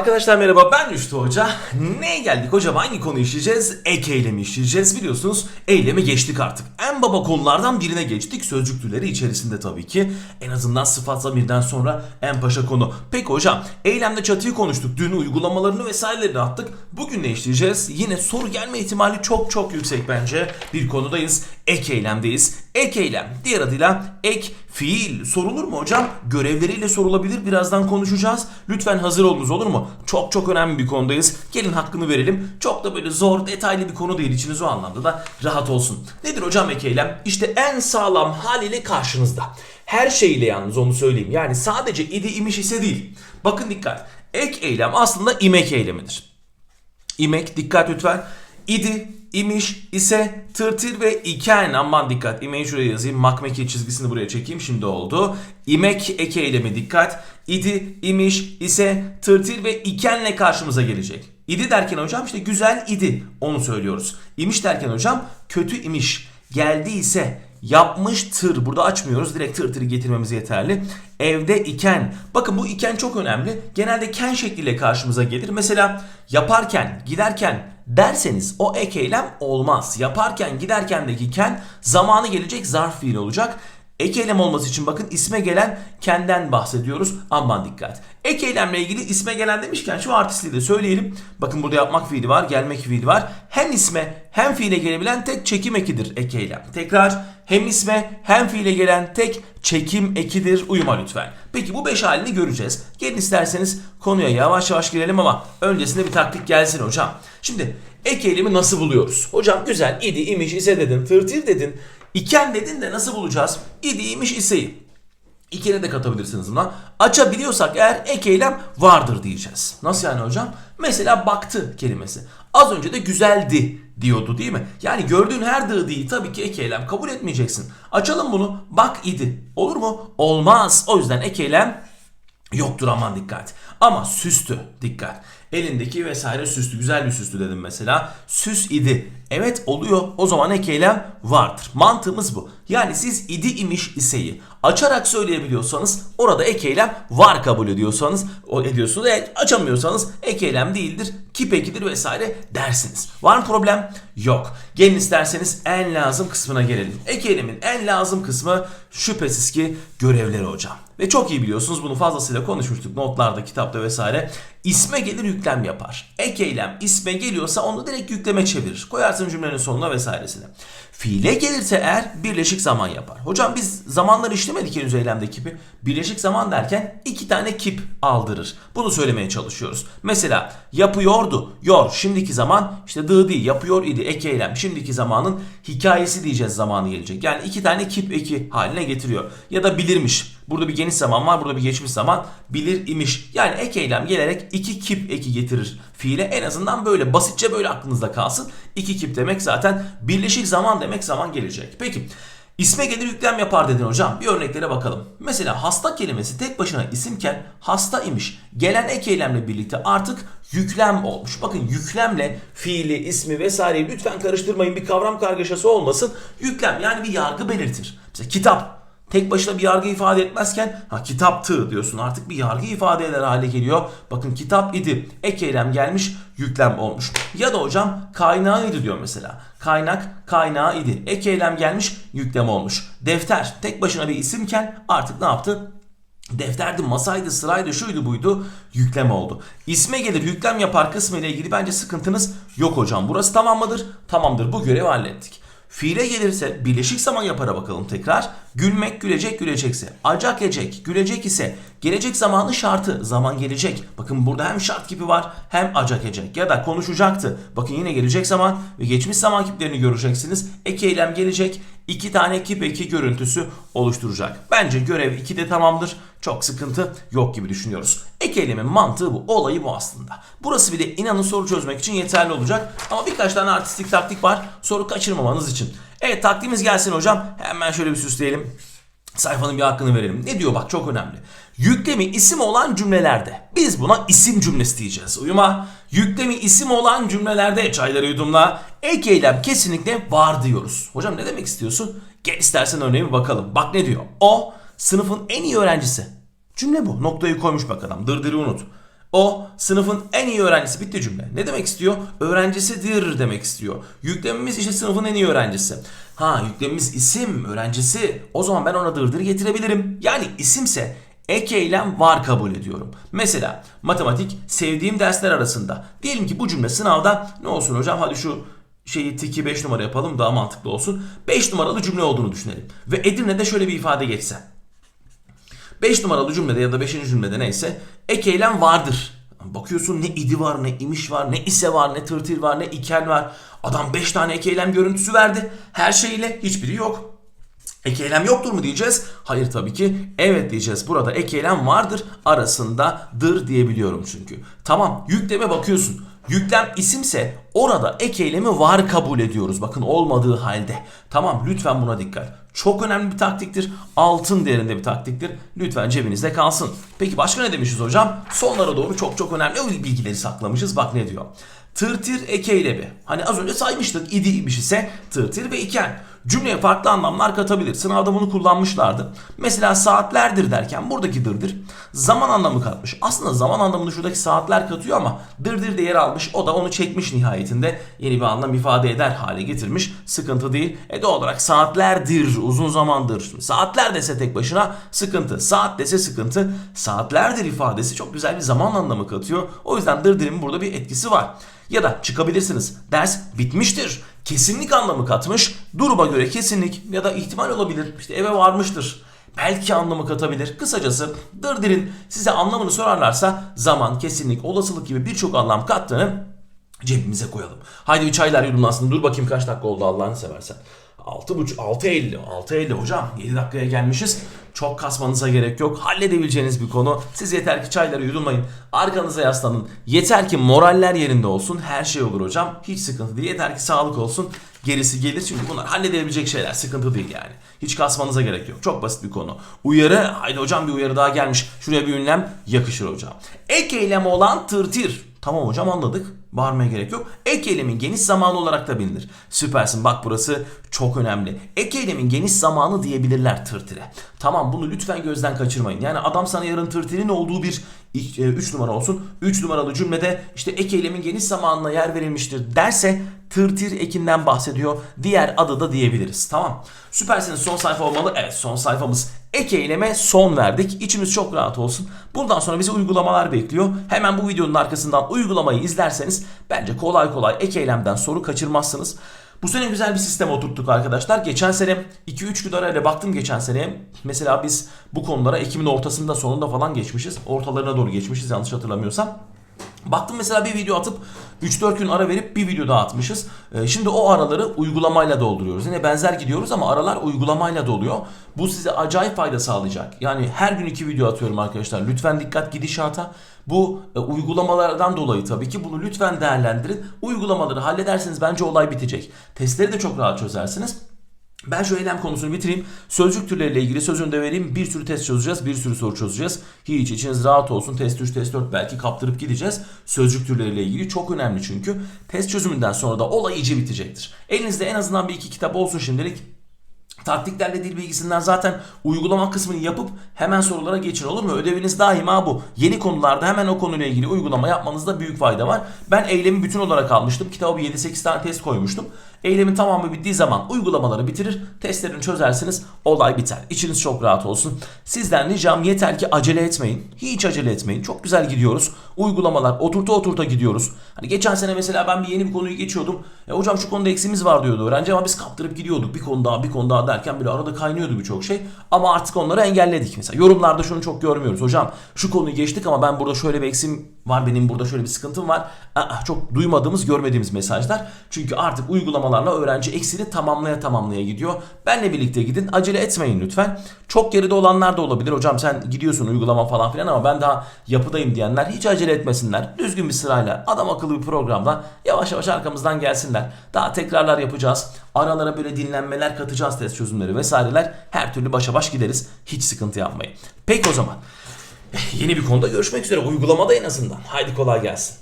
Arkadaşlar merhaba ben Rüştü Hoca. Neye geldik hocam? Hangi konu işleyeceğiz? Ek eylemi işleyeceğiz. Biliyorsunuz eylemi geçtik artık. En baba konulardan birine geçtik. Sözcük türleri içerisinde tabii ki. En azından sıfat zamirden sonra en paşa konu. Peki hocam eylemde çatıyı konuştuk. Dün uygulamalarını vesairelerini attık. Bugün ne işleyeceğiz? Yine soru gelme ihtimali çok çok yüksek bence. Bir konudayız. Ek eylemdeyiz. Ek eylem. Diğer adıyla ek fiil. Sorulur mu hocam? Görevleriyle sorulabilir. Birazdan konuşacağız. Lütfen hazır olunuz olur mu? Çok çok önemli bir konudayız. Gelin hakkını verelim. Çok da böyle zor, detaylı bir konu değil. İçiniz o anlamda da rahat olsun. Nedir hocam ek eylem? İşte en sağlam haliyle karşınızda. Her şeyle yalnız onu söyleyeyim. Yani sadece idi imiş ise değil. Bakın dikkat. Ek eylem aslında imek eylemidir. İmek dikkat lütfen. İdi, imiş, ise, tırtır ve iken aman dikkat. İmeği şuraya yazayım. Makmeki çizgisini buraya çekeyim. Şimdi oldu. İmek eke eylemi dikkat. İdi, imiş, ise, tırtır ve ikenle karşımıza gelecek. İdi derken hocam işte güzel idi. Onu söylüyoruz. İmiş derken hocam kötü imiş. Geldiyse yapmıştır. Burada açmıyoruz. Direkt tırtırı getirmemiz yeterli. Evde iken. Bakın bu iken çok önemli. Genelde ken şekliyle karşımıza gelir. Mesela yaparken, giderken derseniz o ek eylem olmaz. Yaparken, giderkendeki ken zamanı gelecek zarf fiil olacak. Ek eylem olması için bakın isme gelen kenden bahsediyoruz. Aman dikkat. Ek eylemle ilgili isme gelen demişken şu artistliği de söyleyelim. Bakın burada yapmak fiili var, gelmek fiili var. Hem isme hem fiile gelebilen tek çekim ekidir ek eylem. Tekrar hem isme hem fiile gelen tek çekim ekidir. Uyuma lütfen. Peki bu beş halini göreceğiz. Gelin isterseniz konuya yavaş yavaş girelim ama öncesinde bir taktik gelsin hocam. Şimdi ek eylemi nasıl buluyoruz? Hocam güzel idi, imiş, ise dedin, tırtır dedin. İken dedin de nasıl bulacağız? İdi, imiş, iseyi. İkine de katabilirsiniz buna. Açabiliyorsak eğer ek eylem vardır diyeceğiz. Nasıl yani hocam? Mesela baktı kelimesi. Az önce de güzeldi diyordu değil mi? Yani gördüğün her dı'yı tabii ki ek eylem kabul etmeyeceksin. Açalım bunu. Bak idi. Olur mu? Olmaz. O yüzden ek eylem yoktur aman dikkat. Ama süstü dikkat. Elindeki vesaire süslü. Güzel bir süslü dedim mesela. Süs idi. Evet oluyor. O zaman ek eylem vardır. Mantığımız bu. Yani siz idi imiş iseyi açarak söyleyebiliyorsanız orada ek eylem var kabul ediyorsanız o ediyorsunuz. Evet açamıyorsanız ek eylem değildir. Kip ekidir vesaire dersiniz. Var mı problem? Yok. Gelin isterseniz en lazım kısmına gelelim. Ek eylemin en lazım kısmı şüphesiz ki görevleri hocam. Ve çok iyi biliyorsunuz bunu fazlasıyla konuşmuştuk notlarda, kitapta vesaire. İsme gelir yüklem yapar. Ek eylem isme geliyorsa onu direkt yükleme çevirir. Koyarsın cümlenin sonuna vesairesine. Fiile gelirse eğer birleşik zaman yapar. Hocam biz zamanları işlemedik henüz eylemde kipi. Birleşik zaman derken iki tane kip aldırır. Bunu söylemeye çalışıyoruz. Mesela yapıyordu. Yor şimdiki zaman işte dı değil yapıyor idi ek eylem. Şimdiki zamanın hikayesi diyeceğiz zamanı gelecek. Yani iki tane kip eki haline getiriyor. Ya da bilirmiş. Burada bir geniş zaman var, burada bir geçmiş zaman. Bilir imiş. Yani ek eylem gelerek iki kip eki getirir fiile. En azından böyle basitçe böyle aklınızda kalsın. İki kip demek zaten birleşik zaman demek zaman gelecek. Peki İsme gelir yüklem yapar dedin hocam. Bir örneklere bakalım. Mesela hasta kelimesi tek başına isimken hasta imiş. Gelen ek eylemle birlikte artık yüklem olmuş. Bakın yüklemle fiili, ismi vesaireyi lütfen karıştırmayın. Bir kavram kargaşası olmasın. Yüklem yani bir yargı belirtir. Mesela kitap tek başına bir yargı ifade etmezken ha kitaptı diyorsun artık bir yargı ifade eder hale geliyor. Bakın kitap idi. Ek eylem gelmiş yüklem olmuş. Ya da hocam kaynağıydı diyor mesela. Kaynak kaynağı idi. Ek eylem gelmiş yüklem olmuş. Defter tek başına bir isimken artık ne yaptı? Defterdi, masaydı, sıraydı, şuydu buydu yükleme oldu. İsme gelir yüklem yapar kısmı ile ilgili bence sıkıntınız yok hocam. Burası tamam mıdır? Tamamdır bu görevi hallettik. Fiile gelirse birleşik zaman yapara bakalım tekrar. Gülmek, gülecek, gülecekse. Acak ecek, gülecek ise gelecek zamanı şartı, zaman gelecek. Bakın burada hem şart kipi var hem acak ecek. Ya da konuşacaktı. Bakın yine gelecek zaman ve geçmiş zaman kiplerini göreceksiniz. Ek eylem gelecek. İki tane kip eki görüntüsü oluşturacak. Bence görev 2'de tamamdır. Çok sıkıntı yok gibi düşünüyoruz. Ek eylemin mantığı bu. Olayı bu aslında. Burası bile inanın soru çözmek için yeterli olacak. Ama birkaç tane artistik taktik var. Soru kaçırmamanız için. Evet taktiğimiz gelsin hocam. Hemen şöyle bir süsleyelim. Sayfanın bir hakkını verelim. Ne diyor bak çok önemli. Yüklemi isim olan cümlelerde. Biz buna isim cümlesi diyeceğiz. Uyuma. Yüklemi isim olan cümlelerde çayları yudumla. Ek eylem kesinlikle var diyoruz. Hocam ne demek istiyorsun? Gel istersen örneğe bir bakalım. Bak ne diyor. O sınıfın en iyi öğrencisi. Cümle bu. Noktayı koymuş bak adam. Dırdırı unut. O sınıfın en iyi öğrencisi bitti cümle. Ne demek istiyor? Öğrencisidir demek istiyor. Yüklemimiz işte sınıfın en iyi öğrencisi. Ha yüklemimiz isim, öğrencisi. O zaman ben ona dırdır getirebilirim. Yani isimse ek eylem var kabul ediyorum. Mesela matematik sevdiğim dersler arasında. Diyelim ki bu cümle sınavda ne olsun hocam hadi şu şeyi tiki 5 numara yapalım daha mantıklı olsun. 5 numaralı cümle olduğunu düşünelim. Ve Edirne'de şöyle bir ifade geçse. 5 numaralı cümlede ya da 5. cümlede neyse ek vardır. Bakıyorsun ne idi var, ne imiş var, ne ise var, ne tırtır var, ne iken var. Adam 5 tane ek görüntüsü verdi. Her şeyle hiçbiri yok. Ek eylem yoktur mu diyeceğiz? Hayır tabii ki. Evet diyeceğiz. Burada ek vardır. Arasında dır diyebiliyorum çünkü. Tamam yükleme bakıyorsun. Yüklem isimse orada ek eylemi var kabul ediyoruz. Bakın olmadığı halde. Tamam lütfen buna dikkat. Çok önemli bir taktiktir. Altın değerinde bir taktiktir. Lütfen cebinizde kalsın. Peki başka ne demişiz hocam? Sonlara doğru çok çok önemli bilgileri saklamışız. Bak ne diyor. Tırtır eke eylebi. Hani az önce saymıştık. İdiymiş ise tırtır ve iken. Cümleye farklı anlamlar katabilir. Sınavda bunu kullanmışlardı. Mesela saatlerdir derken buradaki dırdır zaman anlamı katmış. Aslında zaman anlamını şuradaki saatler katıyor ama dırdır de yer almış. O da onu çekmiş nihayetinde. Yeni bir anlam ifade eder hale getirmiş. Sıkıntı değil. E doğal olarak saatlerdir, uzun zamandır. Saatler dese tek başına sıkıntı. Saat dese sıkıntı. Saatlerdir ifadesi çok güzel bir zaman anlamı katıyor. O yüzden dırdırın burada bir etkisi var. Ya da çıkabilirsiniz. Ders bitmiştir. Kesinlik anlamı katmış. Duruma göre kesinlik ya da ihtimal olabilir. İşte eve varmıştır. Belki anlamı katabilir. Kısacası dırdirin size anlamını sorarlarsa zaman, kesinlik, olasılık gibi birçok anlam kattığını cebimize koyalım. Haydi bir çaylar yudumlansın. Dur bakayım kaç dakika oldu Allah'ını seversen. 6.30 6.50 6.50 hocam 7 dakikaya gelmişiz. Çok kasmanıza gerek yok. Halledebileceğiniz bir konu. Siz yeter ki çayları yudumlayın. Arkanıza yaslanın. Yeter ki moraller yerinde olsun. Her şey olur hocam. Hiç sıkıntı değil. Yeter ki sağlık olsun. Gerisi gelir çünkü bunlar halledebilecek şeyler. Sıkıntı değil yani. Hiç kasmanıza gerek yok. Çok basit bir konu. Uyarı. Haydi hocam bir uyarı daha gelmiş. Şuraya bir ünlem yakışır hocam. Ek eylem olan tırtir. Tamam hocam anladık. Bağırmaya gerek yok. Ek eylemin geniş zamanı olarak da bilinir. Süpersin bak burası çok önemli. Ek eylemin geniş zamanı diyebilirler tırtire. Tamam bunu lütfen gözden kaçırmayın. Yani adam sana yarın tırtirin olduğu bir 3 numara olsun. 3 numaralı cümlede işte ek eylemin geniş zamanına yer verilmiştir derse tırtir ekinden bahsediyor. Diğer adı da diyebiliriz. Tamam. Süpersiniz son sayfa olmalı. Evet son sayfamız. Ek eyleme son verdik. İçimiz çok rahat olsun. Bundan sonra bizi uygulamalar bekliyor. Hemen bu videonun arkasından uygulamayı izlerseniz bence kolay kolay ek eylemden soru kaçırmazsınız. Bu sene güzel bir sistem oturttuk arkadaşlar. Geçen sene 2-3 gün arayla baktım geçen seneye. Mesela biz bu konulara Ekim'in ortasında sonunda falan geçmişiz. Ortalarına doğru geçmişiz yanlış hatırlamıyorsam. Baktım mesela bir video atıp 3-4 gün ara verip bir video daha atmışız. Ee, şimdi o araları uygulamayla dolduruyoruz. Yine benzer gidiyoruz ama aralar uygulamayla doluyor. Bu size acayip fayda sağlayacak. Yani her gün iki video atıyorum arkadaşlar. Lütfen dikkat gidişata. Bu e, uygulamalardan dolayı tabii ki bunu lütfen değerlendirin. Uygulamaları hallederseniz bence olay bitecek. Testleri de çok rahat çözersiniz. Ben şu eylem konusunu bitireyim. Sözcük türleriyle ilgili sözünü de vereyim. Bir sürü test çözeceğiz. Bir sürü soru çözeceğiz. Hiç içiniz rahat olsun. Test 3, test 4 belki kaptırıp gideceğiz. Sözcük türleriyle ilgili çok önemli çünkü. Test çözümünden sonra da olay iyice bitecektir. Elinizde en azından bir iki kitap olsun şimdilik. Taktiklerle dil bilgisinden zaten uygulama kısmını yapıp hemen sorulara geçin olur mu? Ödeviniz daima bu. Yeni konularda hemen o konuyla ilgili uygulama yapmanızda büyük fayda var. Ben eylemi bütün olarak almıştım. Kitaba 7-8 tane test koymuştum. Eylemin tamamı bittiği zaman uygulamaları bitirir, testlerini çözersiniz, olay biter. İçiniz çok rahat olsun. Sizden ricam yeter ki acele etmeyin. Hiç acele etmeyin. Çok güzel gidiyoruz. Uygulamalar oturta oturta gidiyoruz. Hani geçen sene mesela ben bir yeni bir konuyu geçiyordum. E hocam şu konuda eksimiz var diyordu öğrenci ama biz kaptırıp gidiyorduk. Bir konu daha bir konu daha derken böyle arada kaynıyordu birçok şey. Ama artık onları engelledik mesela. Yorumlarda şunu çok görmüyoruz. Hocam şu konuyu geçtik ama ben burada şöyle bir eksim var. Benim burada şöyle bir sıkıntım var. Aa, çok duymadığımız, görmediğimiz mesajlar. Çünkü artık uygulamalarla öğrenci eksini tamamlaya tamamlaya gidiyor. Benle birlikte gidin. Acele etmeyin lütfen. Çok geride olanlar da olabilir. Hocam sen gidiyorsun uygulama falan filan ama ben daha yapıdayım diyenler hiç acele etmesinler. Düzgün bir sırayla, adam akıllı bir programla yavaş yavaş arkamızdan gelsinler. Daha tekrarlar yapacağız. Aralara böyle dinlenmeler katacağız test çözümleri vesaireler. Her türlü başa baş gideriz. Hiç sıkıntı yapmayın. Peki o zaman. Yeni bir konuda görüşmek üzere. Uygulamada en azından. Haydi kolay gelsin.